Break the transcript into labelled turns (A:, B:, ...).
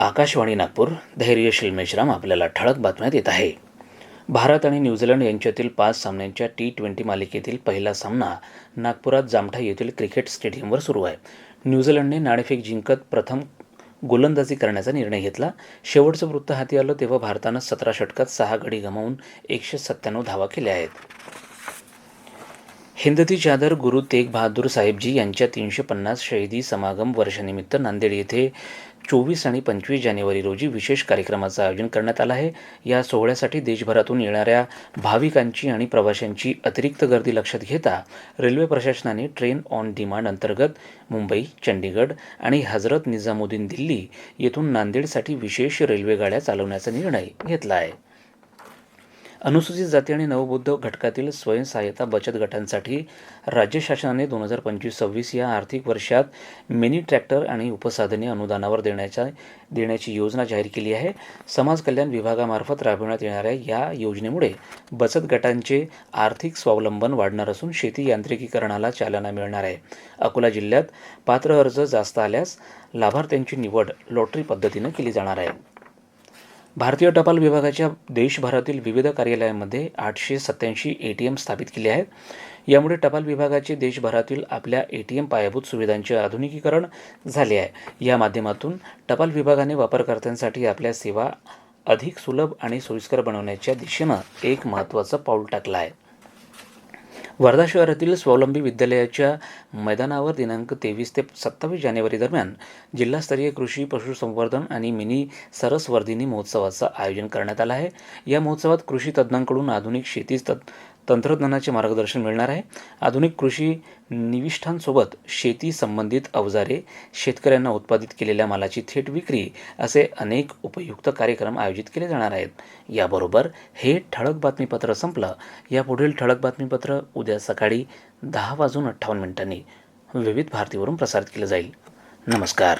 A: आकाशवाणी नागपूर धैर्यशील मेश्राम आपल्याला ठळक बातम्या देत आहे. भारत आणि न्यूझीलंड यांच्यातील पाच सामन्यांच्या टी ट्वेंटी मालिकेतील पहिला सामना नागपुरात जामठा येथील क्रिकेट स्टेडियमवर सुरू आहे. न्यूझीलंडने नाणेफेक जिंकत प्रथम गोलंदाजी करण्याचा निर्णय घेतला. शेवटचं वृत्त हाती आलं तेव्हा भारतानं सतरा षटकात सहा गडी गमावून एकशे सत्त्याण्णव धावा केल्या आहेत. हिंदती चादर गुरु तेग बहादूर साहेबजी यांच्या तीनशे पन्नास शहीदी समागम वर्षानिमित्त नांदेड येथे चोवीस आणि पंचवीस जानेवारी रोजी विशेष कार्यक्रमाचं आयोजन करण्यात आलं आहे. या सोहळ्यासाठी देशभरातून येणाऱ्या भाविकांची आणि प्रवाशांची अतिरिक्त गर्दी लक्षात घेता रेल्वे प्रशासनाने ट्रेन ऑन डिमांड अंतर्गत मुंबई चंडीगड आणि हजरत निजामुद्दीन दिल्ली येथून नांदेडसाठी विशेष रेल्वेगाड्या चालवण्याचा निर्णय घेतला आहे. अनुसूचित जाती आणि नवबुद्ध घटकातील स्वयंसहाय्यता बचत गटांसाठी राज्य शासनाने दोन हजार पंचवीस सव्वीस या आर्थिक वर्षात मिनी ट्रॅक्टर आणि उपसाधने अनुदानावर देण्याच्या देण्याची योजना जाहीर केली आहे. समाज कल्याण विभागामार्फत राबविण्यात येणाऱ्या या योजनेमुळे बचत गटांचे आर्थिक स्वावलंबन वाढणार असून शेती यांत्रिकीकरणाला चालना मिळणार आहे. अकोला जिल्ह्यात पात्र अर्ज जास्त आल्यास लाभार्थ्यांची निवड लॉटरी पद्धतीनं केली जाणार आहे. भारतीय टपाल विभागाच्या देशभरातील विविध कार्यालयांमध्ये आठशे सत्याऐंशी ए टी एम स्थापित केले आहेत. यामुळे टपाल विभागाचे देशभरातील आपल्या ए टी एम पायाभूत सुविधांचे आधुनिकीकरण झाले आहे. या माध्यमातून टपाल विभागाने वापरकर्त्यांसाठी आपल्या सेवा अधिक सुलभ आणि सोयीस्कर बनवण्याच्या दिशेनं एक महत्त्वाचं पाऊल टाकलं आहे. वर्धा शहरातील स्वावलंबी विद्यालयाच्या मैदानावर दिनांक तेवीस ते सत्तावीस जानेवारी दरम्यान जिल्हास्तरीय कृषी पशुसंवर्धन आणि मिनी सरसवर्धिनी महोत्सवाचं आयोजन करण्यात आलं आहे. या महोत्सवात कृषी तज्ज्ञांकडून आधुनिक शेती तत् तंत्रज्ञानाचे मार्गदर्शन मिळणार आहे. आधुनिक कृषी निविष्ठांसोबत शेती संबंधित अवजारे शेतकऱ्यांना उत्पादित केलेल्या मालाची थेट विक्री असे अनेक उपयुक्त कार्यक्रम आयोजित केले जाणार आहेत. याबरोबर हे ठळक बातमीपत्र संपलं. यापुढील ठळक बातमीपत्र उद्या सकाळी दहा वाजून अठ्ठावन्न मिनिटांनी विविध भारतीवरून प्रसारित केलं जाईल. नमस्कार.